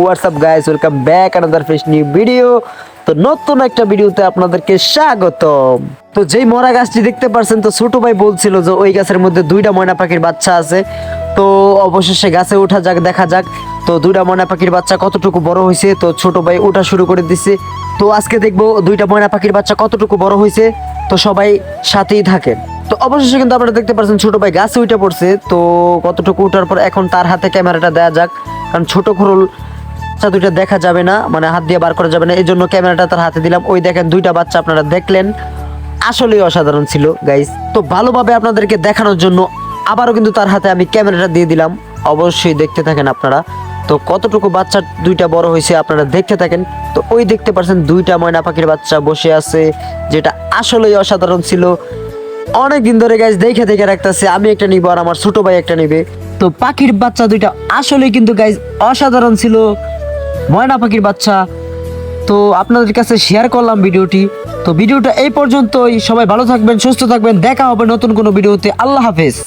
WhatsApp guys welcome back another fresh new video তো নতুন একটা ভিডিওতে আপনাদেরকে স্বাগতম। তো যেই মরা গাছটি দেখতে পারছেন, তো ছোট ভাই বলছিল যে ওই গাছের মধ্যে দুইটা ময়না পাখির বাচ্চা আছে। তো অবশেষে গাছে ওঠা যাক, দেখা যাক। তো দুইটা ময়না পাখির বাচ্চা কতটুকু বড় হয়েছে, তো ছোট ভাই ওঠা শুরু করে দিছে। তো আজকে দেখব দুইটা ময়না পাখির বাচ্চা কতটুকু বড় হয়েছে, তো সবাই সাথেই থাকেন। তো অবশেষে কিন্তু আপনারা দেখতে পাচ্ছেন ছোট ভাই গাছে উঠে পড়ছে, তো কতটুকু উঠার পর এখন তার হাতে ক্যামেরাটা দেওয়া যাক। কারণ ছোট খরল বাচ্চা দুইটা দেখা যাবে না মানে হাত দিয়ে বার করা যাবে না, এই জন্য ক্যামেরাটা তার হাতে দিলাম। ওই দেখেন দুইটা বাচ্চা আপনারা দেখলেন, আসলেই অসাধারণ ছিল গাইস তো ভালোভাবে আপনাদেরকে দেখানোর জন্য আবারও কিন্তু তার হাতে আমি ক্যামেরাটা দিয়ে দিলাম। অবশ্যই দেখতে থাকেন আপনারা। তো কতটুকু বাচ্চা দুইটা বড় হয়েছে আপনারা দেখতে থাকেন। তো ওই দেখতে পাচ্ছেন দুইটা ময়না পাখির বাচ্চা বসে আছে, যেটা আসলেই অসাধারণ ছিল। অনেক দিন ধরে গাইজ দেখে দেখে রাখতেছে, আমি একটা নিব আর আমার ছোট ভাই একটা নিবে। তো পাখির বাচ্চা দুইটা আসলে কিন্তু গাইজ অসাধারণ ছিল। ময়না পাখির বাচ্চা। তো আপনাদের কাছে শেয়ার করলাম ভিডিওটি। তো ভিডিওটা এই পর্যন্তই। সবাই ভালো থাকবেন, সুস্থ থাকবেন। দেখা হবে নতুন কোনো ভিডিওতে। আল্লাহ হাফেজ।